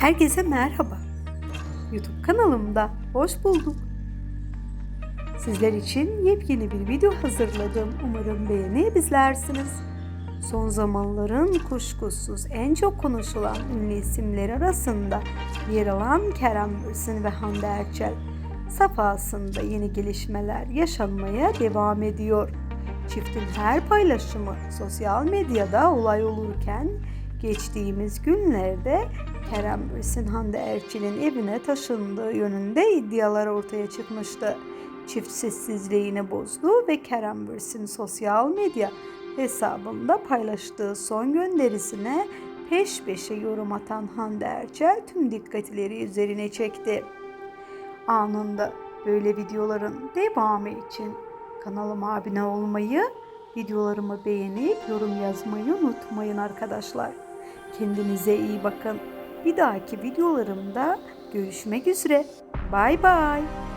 Herkese merhaba. YouTube kanalımda hoş bulduk. Sizler için yepyeni bir video hazırladım. Umarım beğenip izlersiniz. Son zamanların kuşkusuz en çok konuşulan ünlü isimler arasında yer alan Kerem Bürsin ve Hande Erçel safhasında yeni gelişmeler yaşanmaya devam ediyor. Çiftin her paylaşımı sosyal medyada olay olurken geçtiğimiz günlerde Kerem Bürsin Hande Erçel'in evine taşındığı yönünde iddialar ortaya çıkmıştı. Çift sessizliğini bozdu ve Kerem Bürsin sosyal medya hesabında paylaştığı son gönderisine peş peşe yorum atan Hande Erçel tüm dikkatleri üzerine çekti. Anında böyle videoların devamı için kanalıma abone olmayı, videolarımı beğenip yorum yazmayı unutmayın arkadaşlar. Kendinize iyi bakın. Bir dahaki videolarımda görüşmek üzere. Bay bay.